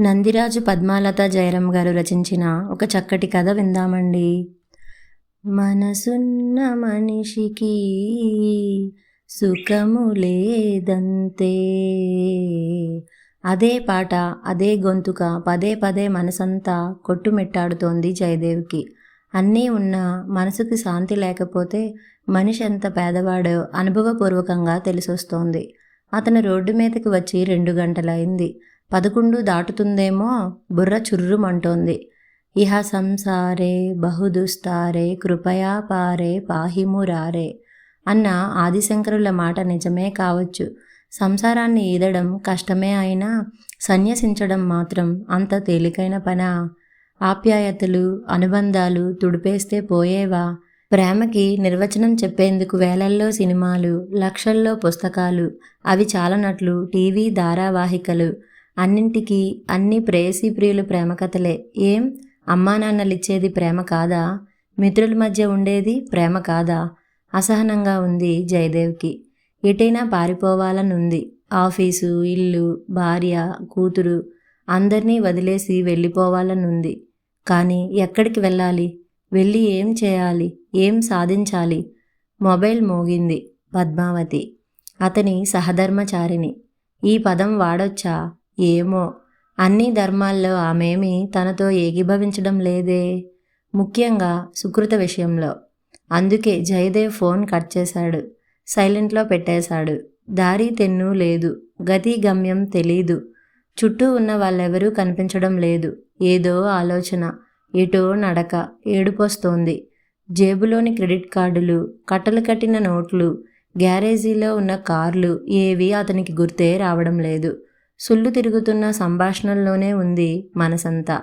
నందిరాజు పద్మాలత జయరాం గారు రచించిన ఒక చక్కటి కథ విందామండి. మనసున్న మనిషికి సుఖము లేదంతే. అదే పాట అదే గొంతుక పదే పదే మనసంతా కొట్టుమిట్టాడుతోంది జయదేవ్కి. అన్నీ ఉన్నా మనసుకి శాంతి లేకపోతే మనిషి ఎంత పేదవాడో అనుభవపూర్వకంగా తెలిసొస్తోంది. అతను రోడ్డు మీదకి వచ్చి రెండు గంటలైంది. పదకొండు దాటుతుందేమో బుర్ర చుర్రుమంటోంది. ఇహ సంసారే బహుదుస్తారే కృపయా పారే పాహిమురారే అన్న ఆదిశంకరుల మాట నిజమే కావచ్చు. సంసారాన్ని ఈదడం కష్టమే అయినా సన్యసించడం మాత్రం అంత తేలికైన పనా? ఆప్యాయతలు అనుబంధాలు తుడిపేస్తే పోయేవా? ప్రేమకి నిర్వచనం చెప్పేందుకు వేలల్లో సినిమాలు లక్షల్లో పుస్తకాలు అవి చాలనట్లు టీవీ ధారావాహికలు అన్నింటికీ అన్ని ప్రేయసీ ప్రియులు ప్రేమ కథలే. ఏం? అమ్మా నాన్నలిచ్చేది ప్రేమ కాదా? మిత్రుల మధ్య ఉండేది ప్రేమ కాదా? అసహనంగా ఉంది జయదేవ్కి. ఎటైనా పారిపోవాలనుంది. ఆఫీసు ఇల్లు భార్య కూతురు అందరినీ వదిలేసి వెళ్ళిపోవాలనుంది. కానీ ఎక్కడికి వెళ్ళాలి? వెళ్ళి ఏం చేయాలి? ఏం సాధించాలి? మొబైల్ మోగింది పద్మావతి. అతని సహధర్మచారిని ఈ పదం వాడొచ్చా? ఏమో. అన్ని ధర్మాల్లో ఆమెమి తనతో ఏకీభవించడం లేదే. ముఖ్యంగా సుకృత విషయంలో. అందుకే జయదేవ్ ఫోన్ కట్ చేశాడు. సైలెంట్లో పెట్టేశాడు. దారి తెన్ను లేదు. గతి గమ్యం తెలీదు. చుట్టూ ఉన్న వాళ్ళెవరూ కనిపించడం లేదు. ఏదో ఆలోచన. ఎటో నడక. ఏడుపొస్తోంది. జేబులోని క్రెడిట్ కార్డులు కట్టలు కట్టిన నోట్లు గ్యారేజీలో ఉన్న కార్లు ఏవి అతనికి గుర్తే రావడం లేదు. సుళ్ళు తిరుగుతున్న సంభాషణల్లోనే ఉంది మనసంతా.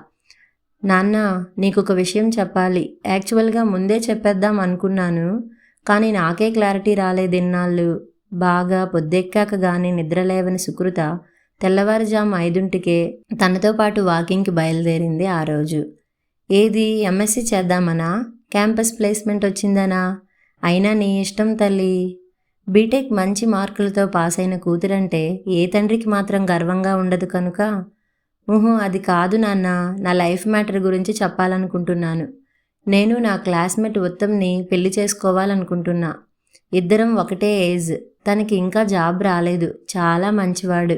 నాన్న నీకొక విషయం చెప్పాలి. యాక్చువల్గా ముందే చెప్పేద్దాం అనుకున్నాను కానీ నాకే క్లారిటీ రాలేదిన్నాళ్ళు. బాగా పొద్దెక్కాక గాని నిద్రలేవని సుకృత తెల్లవారుజాము ఐదుంటికే తనతో పాటు వాకింగ్కి బయలుదేరింది ఆ రోజు. ఏది? ఎంఎస్సి చేద్దామనా? క్యాంపస్ ప్లేస్మెంట్ వచ్చిందనా? అయినా నీ ఇష్టం తల్లి. బీటెక్ మంచి మార్కులతో పాస్ అయిన కూతురంటే ఏ తండ్రికి మాత్రం గర్వంగా ఉండదు కనుక? ఊహు అది కాదు నాన్న. నా లైఫ్ మ్యాటర్ గురించి చెప్పాలనుకుంటున్నాను. నేను నా క్లాస్మేట్ ఉత్తమ్ని పెళ్ళి చేసుకోవాలనుకుంటున్నా. ఇద్దరం ఒకటే ఏజ్. తనకి ఇంకా జాబ్ రాలేదు. చాలా మంచివాడు.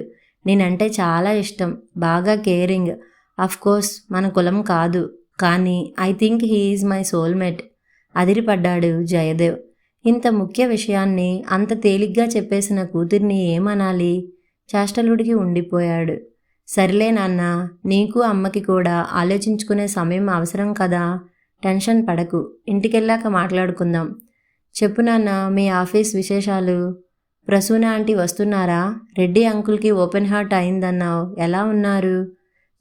నేనంటే చాలా ఇష్టం. బాగా కేరింగ్. కోర్స్ మన కులం కాదు. కానీ I think he is my soulmate. అదిరిపడ్డాడు Jayadev. ఇంత ముఖ్య విషయాన్ని అంత తేలిగ్గా చెప్పేసిన కూతుర్ని ఏమనాలి? చేష్టలుడికి ఉండిపోయాడు. సరిలే నాన్న నీకు అమ్మకి కూడా ఆలోచించుకునే సమయం అవసరం కదా? టెన్షన్ పడకు. ఇంటికెళ్ళాక మాట్లాడుకుందాం. చెప్పు నాన్న మీ ఆఫీస్ విశేషాలు? ప్రసూన ఆంటీ వస్తున్నారా? రెడ్డి అంకుల్కి ఓపెన్ హార్ట్ అయిందన్నావు. ఎలా ఉన్నారు?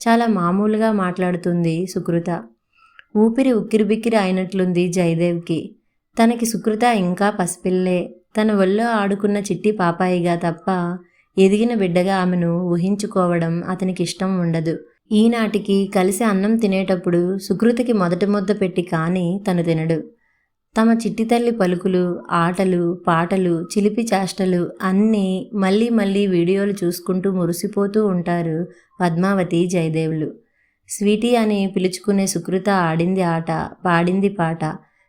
చాలా మామూలుగా మాట్లాడుతుంది సుకృత. ఊపిరి ఉక్కిరిబిక్కిరి అయినట్లుంది జయదేవ్కి. తనకి సుకృత ఇంకా పసిపిల్లే. తన ఒళ్ళో ఆడుకున్న చిట్టి పాపాయిగా తప్ప ఎదిగిన బిడ్డగా ఆమెను ఊహించుకోవడం అతనికి ఇష్టం ఉండదు. ఈనాటికి కలిసి అన్నం తినేటప్పుడు సుకృతికి మొదటి ముద్ద పెట్టి కానీ తను తినడు. తమ చిట్టి తల్లి పలుకులు ఆటలు పాటలు చిలిపి చేష్టలు అన్నీ మళ్ళీ మళ్ళీ వీడియోలు చూసుకుంటూ మురిసిపోతూ ఉంటారు పద్మావతి జయదేవులు. స్వీటీ అని పిలుచుకునే సుకృత ఆడింది ఆట పాడింది పాట.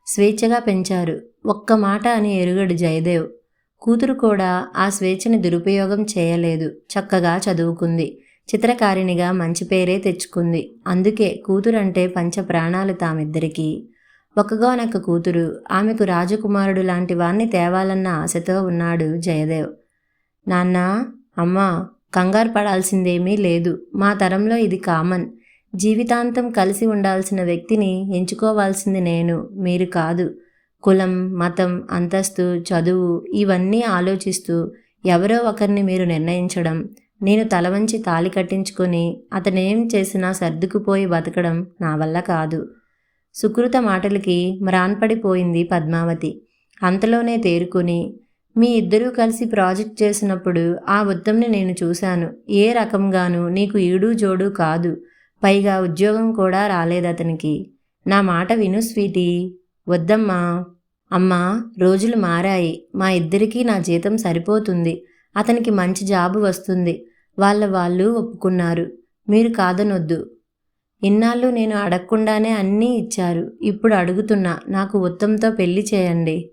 స్వేచ్ఛగా పెంచారు. ఒక్క మాట అని ఎరుగడు జయదేవ్. కూతురు కూడా ఆ స్వేచ్ఛని దురుపయోగం చేయలేదు. చక్కగా చదువుకుంది. చిత్రకారిణిగా మంచి పేరే తెచ్చుకుంది. అందుకే కూతురంటే పంచ ప్రాణాలు తామిద్దరికీ. ఒకగానొక్క కూతురు. ఆమెకు రాజకుమారుడు లాంటి వాణ్ణి తేవాలన్న ఆశతో ఉన్నాడు జయదేవ్. నాన్న అమ్మా కంగారు పడాల్సిందేమీ లేదు. మా తరంలో ఇది కామన్. జీవితాంతం కలిసి ఉండాల్సిన వ్యక్తిని ఎంచుకోవాల్సింది నేను మీరు కాదు. కులం మతం అంతస్తు చదువు ఇవన్నీ ఆలోచిస్తూ ఎవరో ఒకరిని మీరు నిర్ణయించడం నేను తల వంచి తాలి కట్టించుకొని అతనేం చేసినా సర్దుకుపోయి బతకడం నా వల్ల కాదు. సుకృత మాటలకి మ్రాన్పడిపోయింది పద్మావతి. అంతలోనే తేరుకొని మీ ఇద్దరూ కలిసి ప్రాజెక్ట్ చేసినప్పుడు ఆ ఉత్తమ్ని నేను చూశాను. ఏ రకంగానూ నీకు ఈడు జోడు కాదు. పైగా ఉద్యోగం కూడా రాలేదు అతనికి. నా మాట విను స్వీటీ. వద్దమ్మా. అమ్మా రోజులు మారాయి. మా ఇద్దరికీ నా జీతం సరిపోతుంది. అతనికి మంచి జాబు వస్తుంది. వాళ్ళ వాళ్ళు ఒప్పుకున్నారు. మీరు కాదనొద్దు. ఇన్నాళ్ళు నేను అడగకుండానే అన్నీ ఇచ్చారు. ఇప్పుడు అడుగుతున్నా. నాకు ఉత్తంతో పెళ్ళి చేయండి.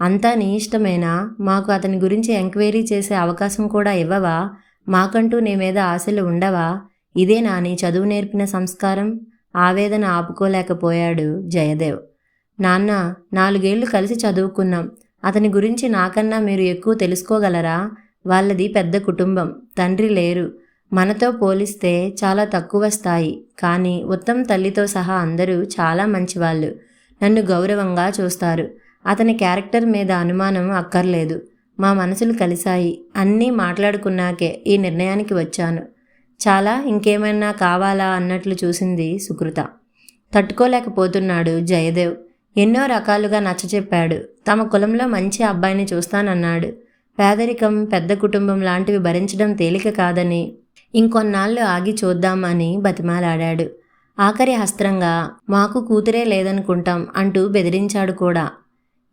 అంతా నీ ఇష్టమేనా? మాకు అతని గురించి ఎంక్వైరీ చేసే అవకాశం కూడా ఇవ్వవా? మాకంటూ నీ మీద ఆశలు ఉండవా? ఇదే నాని చదువు నేర్పిన సంస్కారం ఆవేదన ఆపుకోలేకపోయాడు జయదేవ్. నాన్న నాలుగేళ్ళు కలిసి చదువుకున్నాం. అతని గురించి నాకన్నా మీరు ఎక్కువ తెలుసుకోగలరా? వాళ్ళది పెద్ద కుటుంబం తండ్రి లేరు. మనతో పోలిస్తే చాలా తక్కువ స్థాయి. కానీ ఉత్తమ్ తల్లితో సహా అందరూ చాలా మంచివాళ్ళు. నన్ను గౌరవంగా చూస్తారు. అతని క్యారెక్టర్ మీద అనుమానం అక్కర్లేదు. మా మనసులు కలిశాయి. అన్నీ మాట్లాడుకున్నాకే ఈ నిర్ణయానికి వచ్చాను. చాలా ఇంకేమైనా కావాలా అన్నట్లు చూసింది సుకృత. తట్టుకోలేకపోతున్నాడు జయదేవ్. ఎన్నో రకాలుగా నచ్చచెప్పాడు తమ కులంలో మంచి అబ్బాయిని చూస్తానన్నాడు. పేదరికం పెద్ద కుటుంబం లాంటివి భరించడం తేలిక కాదని ఇంకొన్నాళ్ళు ఆగి చూద్దామని బతిమాలాడాడు. ఆఖరి హస్త్రంగా మాకు కూతురే లేదనుకుంటాం అంటూ బెదిరించాడు కూడా.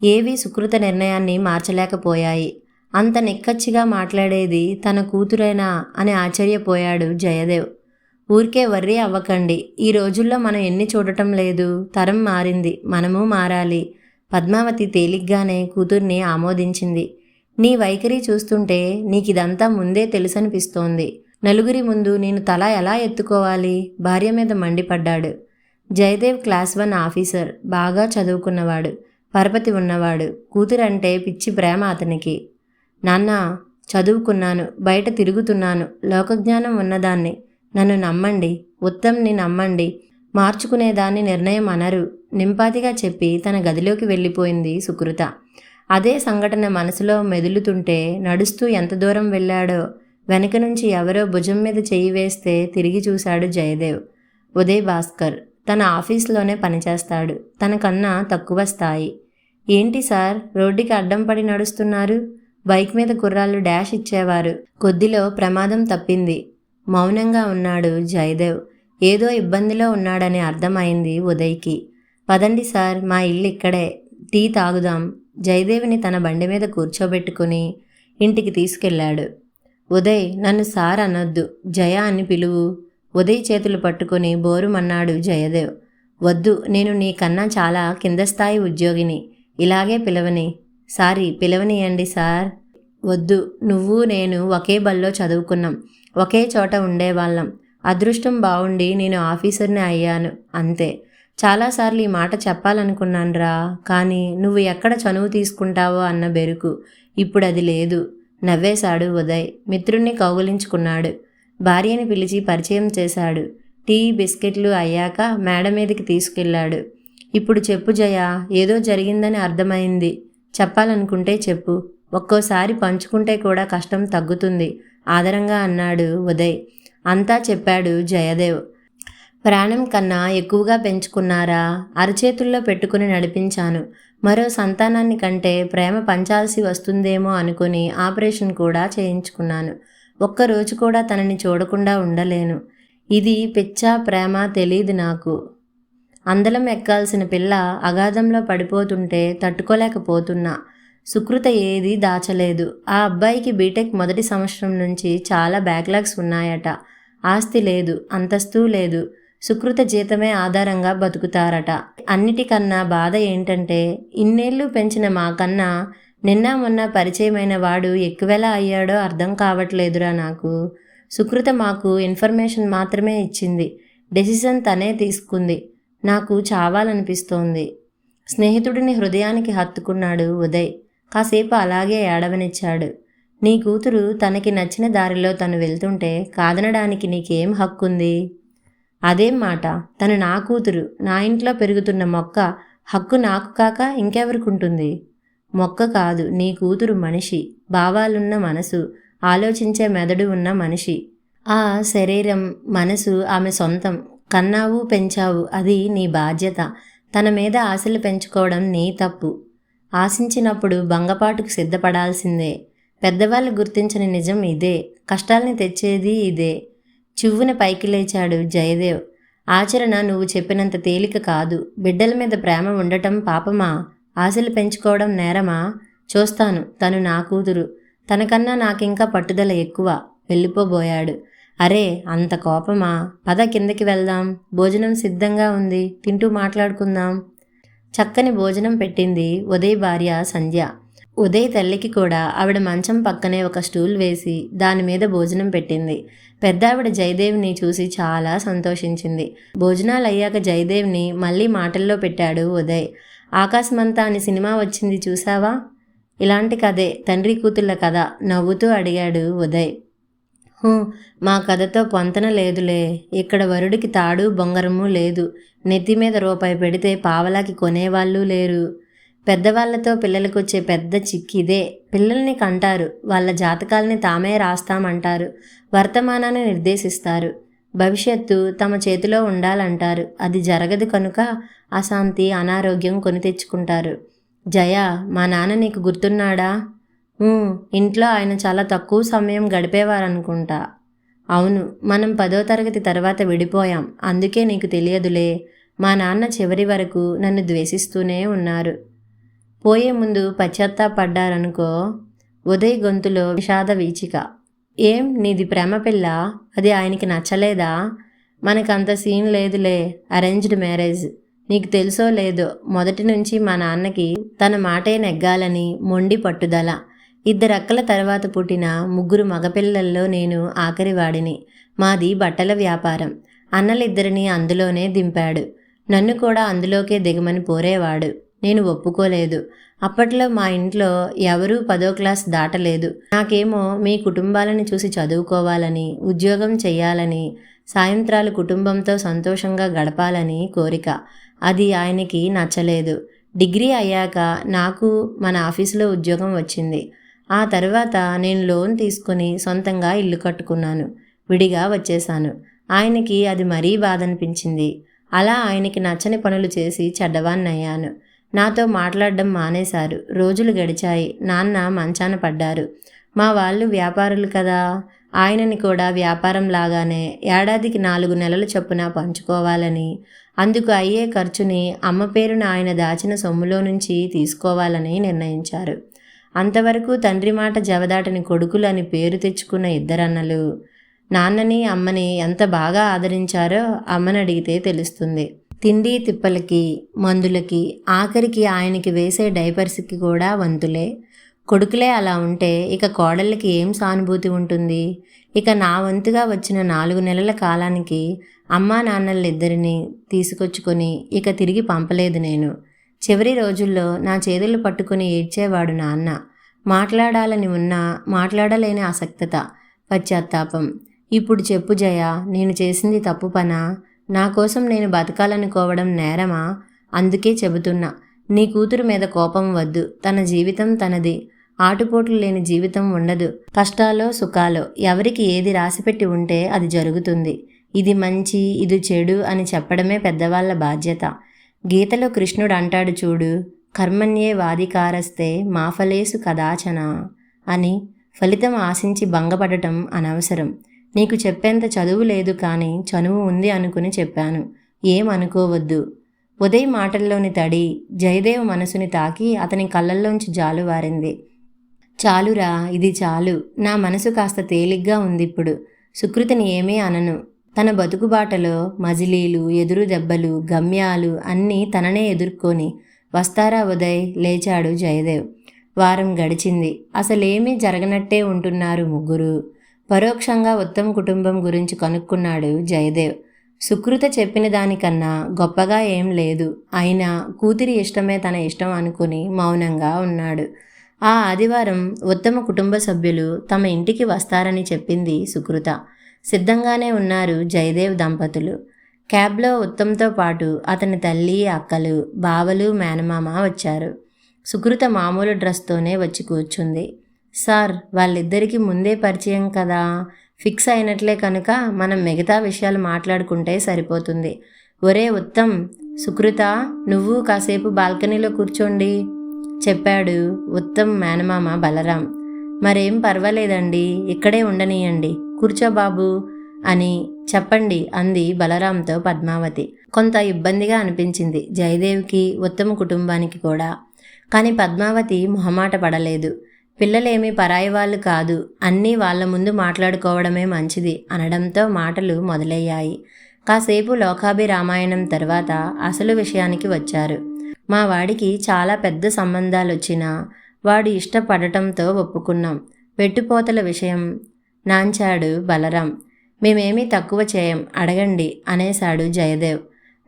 ఏవి సుకృత నిర్ణయాన్ని మార్చలేకపోయాయి. అంత నిక్కచ్చిగా మాట్లాడేది తన కూతురైనా అని ఆశ్చర్యపోయాడు జయదేవ్. ఊరికే వర్రీ అవ్వకండి. ఈ రోజుల్లో మనం ఎన్ని చూడటం లేదు. తరం మారింది. మనము మారాలి. పద్మావతి తేలిగ్గానే కూతుర్ని ఆమోదించింది. నీ వైఖరి చూస్తుంటే నీకిదంతా ముందే తెలుసనిపిస్తోంది. నలుగురి ముందు నేను తల ఎలా ఎత్తుకోవాలి? భార్య మీద మండిపడ్డాడు. Jayadev class one officer. బాగా చదువుకున్నవాడు. పరపతి ఉన్నవాడు. కూతురంటే పిచ్చి ప్రేమ అతనికి. నాన్న చదువుకున్నాను బయట తిరుగుతున్నాను లోకజ్ఞానం ఉన్నదాన్ని. నన్ను నమ్మండి ఉత్తమ్ని నమ్మండి. మార్చుకునేదాన్ని నిర్ణయం అనరు నింపాతిగా చెప్పి తన గదిలోకి వెళ్ళిపోయింది సుకృత. అదే సంఘటన మనసులో మెదులుతుంటే నడుస్తూ ఎంత దూరం వెళ్ళాడో వెనక నుంచి ఎవరో భుజం మీద చేయి వేస్తే తిరిగి చూశాడు జయదేవ్. ఉదయ్ భాస్కర్ తన ఆఫీస్లోనే పనిచేస్తాడు తనకన్నా తక్కువ స్థాయి. ఏంటి సార్ రోడ్డుకి అడ్డం పడి నడుస్తున్నారు? బైక్ మీద కుర్రాళ్ళు డాష్ ఇచ్చేవారు. కొద్దిలో ప్రమాదం తప్పింది. మౌనంగా ఉన్నాడు జయదేవ్. ఏదో ఇబ్బందిలో ఉన్నాడని అర్థమైంది ఉదయ్కి. పదండి సార్ మా ఇల్లు ఇక్కడే. టీ తాగుదాం. జయదేవిని తన బండి మీద కూర్చోబెట్టుకుని ఇంటికి తీసుకెళ్ళాడు. ఉదయ్ నన్ను సార్ అనొద్దు. జయ అని పిలువు. ఉదయ్ చేతులు పట్టుకుని బోరుమన్నాడు జయదేవ్. వద్దు నేను నీకన్నా చాలా కింద స్థాయి ఉద్యోగిని. ఇలాగే పిలవని. సారీ పిలవనియండి సార్. వద్దు నువ్వు నేను ఒకే బల్లో చదువుకున్నాం. ఒకే చోట ఉండేవాళ్ళం. అదృష్టం బాగుండి నేను ఆఫీసర్ని అయ్యాను అంతే. చాలాసార్లు ఈ మాట చెప్పాలనుకున్నానురా కానీ నువ్వు ఎక్కడ చనువు తీసుకుంటావో అన్న బెరుకు. ఇప్పుడు అది లేదు. నవ్వేశాడు ఉదయ్. మిత్రుణ్ణి కౌగులించుకున్నాడు. భార్యని పిలిచి పరిచయం చేశాడు. టీ బిస్కెట్లు అయ్యాక మేడ మీదకి తీసుకెళ్ళాడు. ఇప్పుడు చెప్పు జయ ఏదో జరిగిందని అర్థమైంది. చెప్పాలనుకుంటే చెప్పు. ఒక్కోసారి పంచుకుంటే కూడా కష్టం తగ్గుతుంది. ఆదరంగా అన్నాడు ఉదయ్. అంతా చెప్పాడు జయదేవ్. ప్రాణం కన్నా ఎక్కువగా పెంచుకున్నారా? అరచేతుల్లో పెట్టుకుని నడిపించాను. మరో సంతానాన్ని కంటే ప్రేమ పంచాల్సి వస్తుందేమో అనుకుని ఆపరేషన్ కూడా చేయించుకున్నాను. ఒక్కరోజు కూడా తనని చూడకుండా ఉండలేను. ఇది పిచ్చా ప్రేమ తెలియదు నాకు. అందలం ఎక్కాల్సిన పిల్ల అగాధంలో పడిపోతుంటే తట్టుకోలేకపోతున్నా. సుకృత ఏది దాచలేదు. ఆ అబ్బాయికి బీటెక్ మొదటి సంవత్సరం నుంచి చాలా బ్యాక్లాగ్స్ ఉన్నాయట. ఆస్తి లేదు అంతస్తు లేదు. సుకృత జీతమే ఆధారంగా బతుకుతారట. అన్నిటికన్నా బాధ ఏంటంటే ఇన్నేళ్ళు పెంచిన మాకన్నా నిన్న మొన్న పరిచయమైన వాడు ఎక్కువెలా అయ్యాడో అర్థం కావట్లేదురా నాకు. సుకృత మాకు ఇన్ఫర్మేషన్ మాత్రమే ఇచ్చింది. డెసిషన్ తనే తీసుకుంది. నాకు చావాలనిపిస్తోంది. స్నేహితుడిని హృదయానికి హత్తుకున్నాడు ఉదయ్. కాసేపు అలాగే ఏడవనిచ్చాడు. నీ కూతురు తనకి నచ్చిన దారిలో తను వెళ్తుంటే కాదనడానికి నీకేం హక్కుంది? అదేం మాట? తను నా కూతురు నా ఇంట్లో పెరుగుతున్న మొక్క హక్కు నాకు కాక ఇంకెవరికుంటుంది? మొక్క కాదు నీ కూతురు మనిషి. భావాలున్న మనసు ఆలోచించే మెదడు ఉన్న మనిషి. ఆ శరీరం మనసు ఆమె సొంతం కన్నావు పెంచావు అది నీ బాధ్యత. తన మీద ఆశలు పెంచుకోవడం నీ తప్పు. ఆశించినప్పుడు భంగపాటుకు సిద్ధపడాల్సిందే. పెద్దవాళ్ళు గుర్తించని నిజం ఇదే. కష్టాల్ని తెచ్చేది ఇదే. చివ్వున పైకి లేచాడు జయదేవ్. ఆచరణ నువ్వు చెప్పినంత తేలిక కాదు. బిడ్డల మీద ప్రేమ ఉండటం పాపమా? ఆశలు పెంచుకోవడం నేరమా? చూస్తాను. తను నా కూతురు. తనకన్నా నాకింకా పట్టుదల ఎక్కువ. వెళ్ళిపోబోయాడు. అరే అంత కోపమా? పద కిందకి వెళ్దాం. భోజనం సిద్ధంగా ఉంది. తింటూ మాట్లాడుకుందాం. చక్కని భోజనం పెట్టింది ఉదయ్ భార్య సంధ్య. ఉదయ్ తల్లికి కూడా ఆవిడ మంచం పక్కనే ఒక స్టూల్ వేసి దాని మీద భోజనం పెట్టింది. పెద్దావిడ జయదేవ్ని చూసి చాలా సంతోషించింది. భోజనాలు అయ్యాక జయదేవ్ని మళ్ళీ మాటల్లో పెట్టాడు ఉదయ్. ఆకాశమంతా అని సినిమా వచ్చింది చూసావా? ఇలాంటి కథే. తండ్రి కూతుళ్ళ కథ నవ్వుతూ అడిగాడు ఉదయ్. మా కథతో పొంతన లేదులే. ఇక్కడ వరుడికి తాడు బొంగరము లేదు. నెత్తి మీద రూపాయి పెడితే పావలాకి కొనేవాళ్ళు లేరు. పెద్దవాళ్ళతో పిల్లలకు వచ్చే పెద్ద చిక్కిదే పిల్లల్ని కంటారు. వాళ్ళ జాతకాల్ని తామే రాస్తామంటారు. వర్తమానాన్ని నిర్దేశిస్తారు. భవిష్యత్తు తమ చేతిలో ఉండాలంటారు. అది జరగదు కనుక అశాంతి అనారోగ్యం కొని తెచ్చుకుంటారు. జయ మా నాన్న నీకు గుర్తున్నాడా? ఇంట్లో ఆయన చాలా తక్కువ సమయం గడిపేవారనుకుంటా. అవును మనం పదో తరగతి తర్వాత విడిపోయాం. అందుకే నీకు తెలియదులే. మా నాన్న చివరి వరకు నన్ను ద్వేషిస్తూనే ఉన్నారు. పోయే ముందు పశ్చాత్తాపడ్డారనుకో ఉదయ్ గొంతులో విషాద వీచిక. ఏం నీది ప్రేమ పిల్ల అది ఆయనకి నచ్చలేదా? మనకంత సీన్ లేదులే అరేంజ్డ్ మ్యారేజ్. నీకు తెలుసో లేదో మొదటి నుంచి మా నాన్నకి తన మాటే నెగ్గాలని మొండి పట్టుదల. ఇద్దరక్కల తర్వాత పుట్టిన ముగ్గురు మగపిల్లల్లో నేను ఆఖరివాడిని. మాది బట్టల వ్యాపారం. అన్నలిద్దరిని అందులోనే దింపాడు. నన్ను కూడా అందులోకే దిగమని పోరేవాడు. నేను ఒప్పుకోలేదు. అప్పట్లో మా ఇంట్లో ఎవరూ పదో క్లాస్ దాటలేదు. నాకేమో మీ కుటుంబాలను చూసి చదువుకోవాలని ఉద్యోగం చేయాలని సాయంత్రాలు కుటుంబంతో సంతోషంగా గడపాలని కోరిక. అది ఆయనకి నచ్చలేదు. డిగ్రీ అయ్యాక నాకు మన ఆఫీసులో ఉద్యోగం వచ్చింది. ఆ తర్వాత నేను లోన్ తీసుకుని సొంతంగా ఇల్లు కట్టుకున్నాను. విడిగా వచ్చేశాను. ఆయనకి అది మరీ బాధ అనిపించింది అలా ఆయనకి నచ్చని పనులు చేసి చెడ్డవాన్నయ్యాను నాతో మాట్లాడడం మానేశారు. రోజులు గడిచాయి. నాన్న మంచాన పడ్డారు. మా వాళ్ళు వ్యాపారులు కదా. ఆయనని కూడా వ్యాపారం లాగానే ఏడాదికి నాలుగు నెలల చొప్పున పంచుకోవాలని అందుకు అయ్యే ఖర్చుని అమ్మ పేరున ఆయన దాచిన సొమ్ములో నుంచి తీసుకోవాలని నిర్ణయించారు. అంతవరకు తండ్రి మాట జవదాటని కొడుకులు అని పేరు తెచ్చుకున్న ఇద్దరన్నలు. నాన్నని అమ్మని ఎంత బాగా ఆదరించారో అమ్మని అడిగితే తెలుస్తుంది. తిండి తిప్పలకి మందులకి ఆఖరికి ఆయనకి వేసే డైపర్స్కి కూడా వంతులే. కొడుకులే అలా ఉంటే ఇక కోడళ్ళకి ఏం సానుభూతి ఉంటుంది? ఇక నా వంతుగా వచ్చిన నాలుగు నెలల కాలానికి అమ్మా నాన్నలిద్దరిని తీసుకొచ్చుకొని ఇక తిరిగి పంపలేదు నేను. చివరి రోజుల్లో నా చేతులు పట్టుకుని ఏడ్చేవాడు నాన్న మాట్లాడాలని ఉన్నా మాట్లాడలేని ఆసక్తత పశ్చాత్తాపం. ఇప్పుడు చెప్పు జయ నేను చేసింది తప్పు పనా? నా కోసం నేను బతకాలనుకోవడం నేరమా? అందుకే చెబుతున్నా నీ కూతురు మీద కోపం వద్దు. తన జీవితం తనది. ఆటుపోట్లు లేని జీవితం ఉండదు. కష్టాలో సుఖాలో ఎవరికి ఏది రాసిపెట్టి ఉంటే అది జరుగుతుంది. ఇది మంచి ఇది చెడు అని చెప్పడమే పెద్దవాళ్ళ బాధ్యత. గీతలో కృష్ణుడు అంటాడు చూడు కర్మణ్యే వాధికారస్తే మాఫలేసు కదాచన అని ఫలితం ఆశించి భంగపడటం అనవసరం. నీకు చెప్పేంత చదువు లేదు కానీ చనువు ఉంది అనుకుని చెప్పాను. ఏం అనుకోవద్దు ఉదయ్ మాటల్లోని తడి జయదేవ్ మనసుని తాకి అతని కళ్ళల్లోంచి జాలువారింది చాలురా ఇది చాలు. నా మనసు కాస్త తేలిగ్గా ఉంది ఇప్పుడు సుకృతిని ఏమీ అనను. తన బతుకుబాటలో మజిలీలు ఎదురు దెబ్బలు గమ్యాలు అన్నీ తననే ఎదుర్కొని వస్తారా ఉదయ్ లేచాడు జయదేవ్. వారం గడిచింది. అసలేమీ జరగనట్టే ఉంటున్నారు ముగ్గురు. పరోక్షంగా ఉత్తమ్ కుటుంబం గురించి కనుక్కున్నాడు జయదేవ్. సుకృత చెప్పిన దానికన్నా గొప్పగా ఏం లేదు. అయినా కూతురి ఇష్టమే తన ఇష్టం అనుకుని మౌనంగా ఉన్నాడు. ఆ ఆదివారం ఉత్తమ కుటుంబ సభ్యులు తమ ఇంటికి వస్తారని చెప్పింది సుకృత. సిద్ధంగానే ఉన్నారు జయదేవ్ దంపతులు. క్యాబ్లో ఉత్తమ్తో పాటు అతని తల్లి అక్కలు బావలు మేనమామ వచ్చారు. సుకృత మామూలు డ్రెస్తోనే వచ్చి కూర్చుంది. సార్ వాళ్ళిద్దరికీ ముందే పరిచయం కదా. ఫిక్స్ అయినట్లే కనుక మనం మిగతా విషయాలు మాట్లాడుకుంటే సరిపోతుంది. ఒరే ఉత్తమ్ సుకృత నువ్వు కాసేపు బాల్కనీలో కూర్చోండి చెప్పాడు ఉత్తమ్ మేనమామ బలరాం. మరేం పర్వాలేదండి ఇక్కడే ఉండనీయండి. కూర్చో బాబు అని చెప్పండి అంది బలరాంతో పద్మావతి. కొంత ఇబ్బందిగా అనిపించింది జయదేవ్కి ఉత్తమ కుటుంబానికి కూడా. కానీ పద్మావతి మొహమాట పడలేదు. పిల్లలేమీ పరాయి వాళ్ళు కాదు అన్నీ వాళ్ళ ముందు మాట్లాడుకోవడమే మంచిది అనడంతో మాటలు మొదలయ్యాయి. కాసేపు లోకాభి రామాయణం తర్వాత అసలు విషయానికి వచ్చారు. మా వాడికి చాలా పెద్ద సంబంధాలు వచ్చినా వాడు ఇష్టపడటంతో ఒప్పుకున్నాం. పెట్టుపోతల విషయం. నాంచాడు బలరాం. మేమేమీ తక్కువ చేయం అడగండి అనేశాడు జయదేవ్.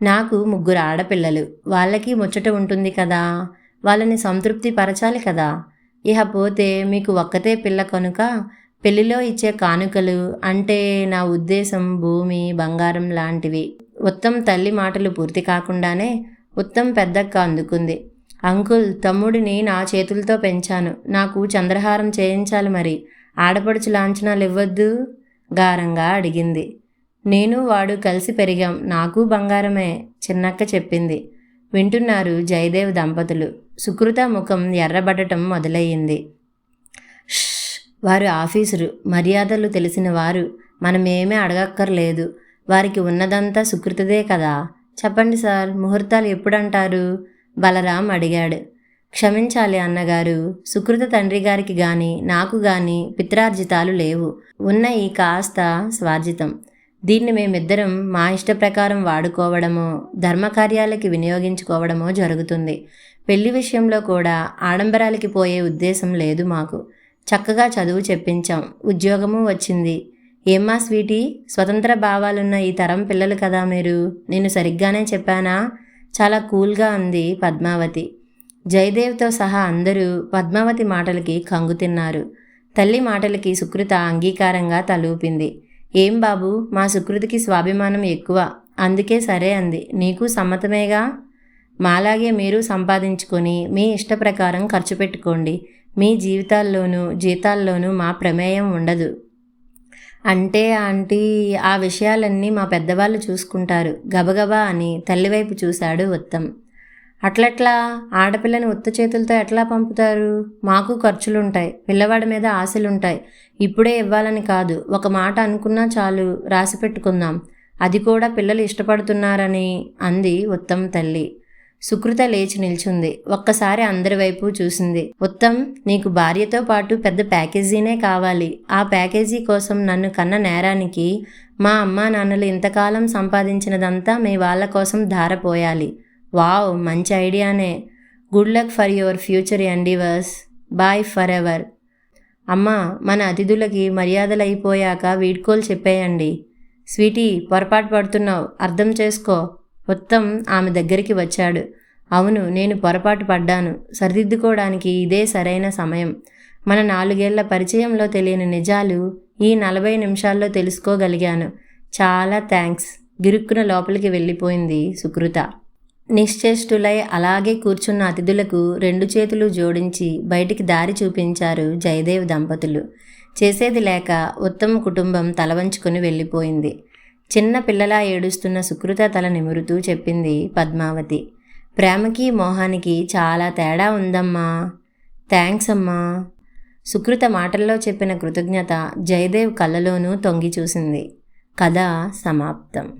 నాకు ముగ్గురు ఆడపిల్లలు. వాళ్ళకి ముచ్చట ఉంటుంది కదా? వాళ్ళని సంతృప్తి పరచాలి కదా? ఇహ పోతే మీకు ఒక్కతే పిల్ల కనుక? పెళ్ళిలో ఇచ్చే కానుకలు అంటే నా ఉద్దేశం భూమి బంగారం లాంటివి. ఉత్తమ్ తల్లి మాటలు పూర్తి కాకుండానే ఉత్తమ్ పెద్దక్క అందుకుంది. అంకుల్ తమ్ముడిని నా చేతులతో పెంచాను. నాకు చంద్రహారం చేయించాలి మరి. ఆడపడుచు లాంఛనాలు ఇవ్వద్దు గారంగా అడిగింది. నేను వాడు కలిసి పెరిగాం. నాకు బంగారమే చిన్నక్క చెప్పింది. వింటున్నారు జయదేవ్ దంపతులు. సుకృత ముఖం ఎర్రబడటం మొదలయ్యింది. వారు ఆఫీసరు. మర్యాదలు తెలిసిన వారు. మనమేమీ అడగక్కర్లేదు. వారికి ఉన్నదంతా సుకృతదే కదా. చెప్పండి సార్ ముహూర్తాలు ఎప్పుడంటారు? బలరాం అడిగాడు. క్షమించాలి అన్నగారు సుకృత తండ్రి గారికి గాని నాకు గాని పిత్రార్జితాలు లేవు. ఉన్న ఈ కాస్త స్వార్జితం. దీన్ని మేమిద్దరం మా ఇష్ట ప్రకారం వాడుకోవడమో ధర్మకార్యాలకి వినియోగించుకోవడమో జరుగుతుంది. పెళ్ళి విషయంలో కూడా ఆడంబరాలకి పోయే ఉద్దేశం లేదు మాకు. చక్కగా చదువు చెప్పించాం. ఉద్యోగము వచ్చింది. ఏమ్మా స్వీటీ? స్వతంత్ర భావాలున్న ఈ తరం పిల్లలు కదా మీరు? నేను సరిగ్గానే చెప్పానా? చాలా కూల్గా ఉంది పద్మావతి. జయదేవ్తో సహా అందరూ పద్మావతి మాటలకి కంగుతిన్నారు తల్లి మాటలకి సుకృత అంగీకారంగా తలూపింది. ఏం బాబు మా సుకృతికి స్వాభిమానం ఎక్కువ. అందుకే సరే అంది. నీకు సమ్మతమేగా? మాలాగే మీరు సంపాదించుకొని మీ ఇష్ట ప్రకారం ఖర్చు పెట్టుకోండి. మీ జీవితాల్లోనూ జీతాల్లోనూ మా ప్రమేయం ఉండదు. అంటే ఆంటీ ఆ విషయాలన్నీ మా పెద్దవాళ్ళు చూసుకుంటారు. గబగబా అని తల్లివైపు చూశాడు ఉత్తమ్. అట్లట్లా? ఆడపిల్లని ఉత్త చేతులతో ఎట్లా పంపుతారు? మాకు ఖర్చులుంటాయి. పిల్లవాడి మీద ఆశలుంటాయి. ఇప్పుడే ఇవ్వాలని కాదు. ఒక మాట అనుకున్నా చాలు. రాసి పెట్టుకుందాం. అది కూడా పిల్లలు ఇష్టపడుతున్నారని అంది ఉత్తమ్ తల్లి. సుకృత లేచి నిల్చుంది. ఒక్కసారి అందరి వైపు చూసింది. ఉత్తమ్ నీకు భార్యతో పాటు పెద్ద ప్యాకేజీనే కావాలి. ఆ ప్యాకేజీ కోసం నన్ను కన్న నేరానికి మా అమ్మా నాన్నలు ఇంతకాలం సంపాదించినదంతా మీ వాళ్ళ కోసం ధారపోయాలి. వావ్ మంచి ఐడియానే. Good luck for your future endeavours. Bye forever అమ్మా మన అతిథులకి మర్యాదలు అయిపోయాక వీడ్కోలు చెప్పేయండి. స్వీటీ పొరపాటు పడుతున్నావు. అర్థం చేసుకో. ఉత్తమ్ ఆమె దగ్గరికి వచ్చాడు. అవును నేను పొరపాటు పడ్డాను. సరిదిద్దుకోవడానికి ఇదే సరైన సమయం. మన నాలుగేళ్ళ పరిచయంలో తెలియని నిజాలు ఈ నలభై నిమిషాల్లో తెలుసుకోగలిగాను. చాలా థ్యాంక్స్. గిరుక్కున లోపలికి వెళ్ళిపోయింది సుకృత. నిశ్చేష్టులై అలాగే కూర్చున్న అతిథులకు రెండు చేతులు జోడించి బయటికి దారి చూపించారు జయదేవ్ దంపతులు. చేసేది లేక ఉత్తమ కుటుంబం తలవంచుకొని వెళ్ళిపోయింది. చిన్న పిల్లలా ఏడుస్తున్న సుకృత తల నిమురుతూ చెప్పింది పద్మావతి. ప్రేమకి మోహానికి చాలా తేడా ఉందమ్మా. థ్యాంక్స్ అమ్మా. సుకృత మాటల్లో చెప్పిన కృతజ్ఞత జయదేవ్ కళ్ళలోనూ తొంగి చూసింది. కథ సమాప్తం.